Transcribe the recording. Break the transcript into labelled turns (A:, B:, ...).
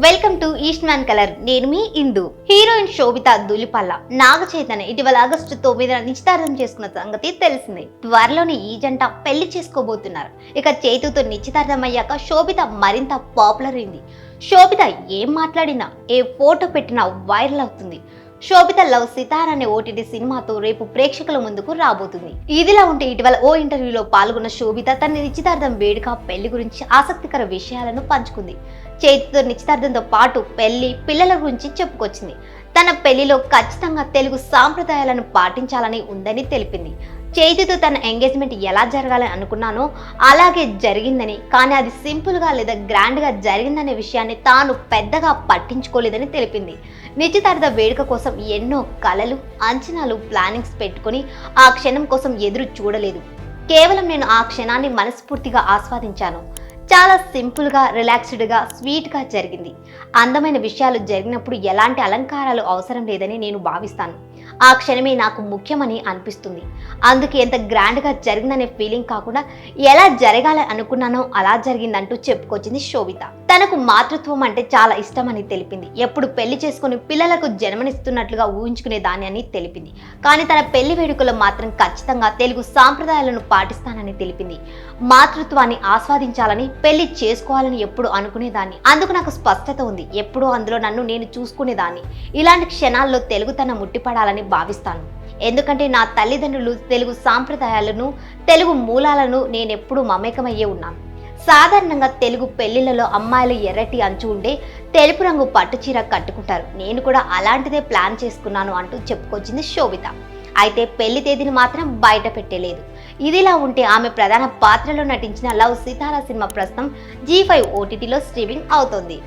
A: Welcome to Eastman colour. నేను మీ ఇందు. Heroine శోభిత దులిపల్ల. నాగ చైతన్య ఇటీవల ఆగస్టు తొమ్మిదిన నిశ్చితార్థం చేసుకున్న సంగతి తెలిసింది. త్వరలోనే ఈ జంట పెళ్ళి చేసుకోబోతున్నారు. ఇక చేతుతో నిశ్చితార్థం అయ్యాక శోభిత మరింత పాపులర్ అయింది. శోభిత ఏం మాట్లాడినా ఏ ఫోటో పెట్టినా వైరల్ అవుతుంది. శోభిత లవ్ సితార్ అనే ఓటీటీ సినిమాతో రేపు ప్రేక్షకుల ముందుకు రాబోతుంది. ఇదిలా ఉంటే ఇటీవల ఓ ఇంటర్వ్యూలో పాల్గొన్న శోభిత తన నిశ్చితార్థం వేడుక పెళ్ళి గురించి ఆసక్తికర విషయాలను పంచుకుంది. చేతితో నిశ్చితార్థంతో పాటు పెళ్ళి పిల్లల గురించి చెప్పుకొచ్చింది. తన పెళ్ళిలో ఖచ్చితంగా తెలుగు సాంప్రదాయాలను పాటించాలని ఉందని తెలిపింది. చేతితో తన ఎంగేజ్మెంట్ ఎలా జరగాలని అనుకున్నానో అలాగే జరిగిందని కానీ అది సింపుల్గా లేదా గ్రాండ్గా జరిగిందనే విషయాన్ని తాను పెద్దగా పట్టించుకోలేదని తెలిపింది. నిశ్చితార్థ వేడుక కోసం ఎన్నో కలలు అంచనాలు ప్లానింగ్స్ పెట్టుకొని ఆ క్షణం కోసం ఎదురు చూడలేదు. కేవలం నేను ఆ క్షణాన్ని మనస్ఫూర్తిగా ఆస్వాదించాను. చాలా సింపుల్గా రిలాక్స్డ్గా స్వీట్గా జరిగింది. అందమైన విషయాలు జరిగినప్పుడు ఎలాంటి అలంకారాలు అవసరం లేదని నేను భావిస్తాను. ఆ క్షణమే నాకు ముఖ్యమని అనిపిస్తుంది. అందుకే ఎంత గ్రాండ్గా జరిగిందనే ఫీలింగ్ కాకుండా ఎలా జరగాలని అనుకున్నానో అలా జరిగిందంటూ చెప్పుకొచ్చింది శోభిత. తనకు మాతృత్వం అంటే చాలా ఇష్టమని తెలిపింది. ఎప్పుడు పెళ్ళి చేసుకుని పిల్లలకు జన్మనిస్తున్నట్లుగా ఊహించుకునే దాని అని తెలిపింది. కానీ తన పెళ్ళి వేడుకలో మాత్రం ఖచ్చితంగా తెలుగు సాంప్రదాయాలను పాటిస్తానని తెలిపింది. మాతృత్వాన్ని ఆస్వాదించాలని పెళ్ళి చేసుకోవాలని ఎప్పుడు అనుకునేదాన్ని. అందుకు నాకు స్పష్టత ఉంది. ఎప్పుడూ అందులో నన్ను నేను చూసుకునేదాన్ని. ఇలాంటి క్షణాల్లో తెలుగు తన ముట్టిపడాలని భావిస్తాను. ఎందుకంటే నా తల్లిదండ్రులు తెలుగు సాంప్రదాయాలను తెలుగు మూలాలను నేనెప్పుడు మమేకమయ్యే ఉన్నాను. సాధారణంగా తెలుగు పెళ్ళిళ్ళలో అమ్మాయిలు ఎర్రటి అంచు ఉండే తెలుపు రంగు పట్టు చీర కట్టుకుంటారు. నేను కూడా అలాంటిదే ప్లాన్ చేసుకున్నాను అంటూ చెప్పుకొచ్చింది శోభిత. అయితే పెళ్ళి తేదీని మాత్రం బయట పెట్టలేదు. ఇదిలా ఉంటే ఆమె ప్రధాన పాత్రలో నటించిన లవ్ సితారా సినిమా ప్రస్తుతం జీ ఫైవ్ ఓటీటీలో స్ట్రీమింగ్ అవుతోంది.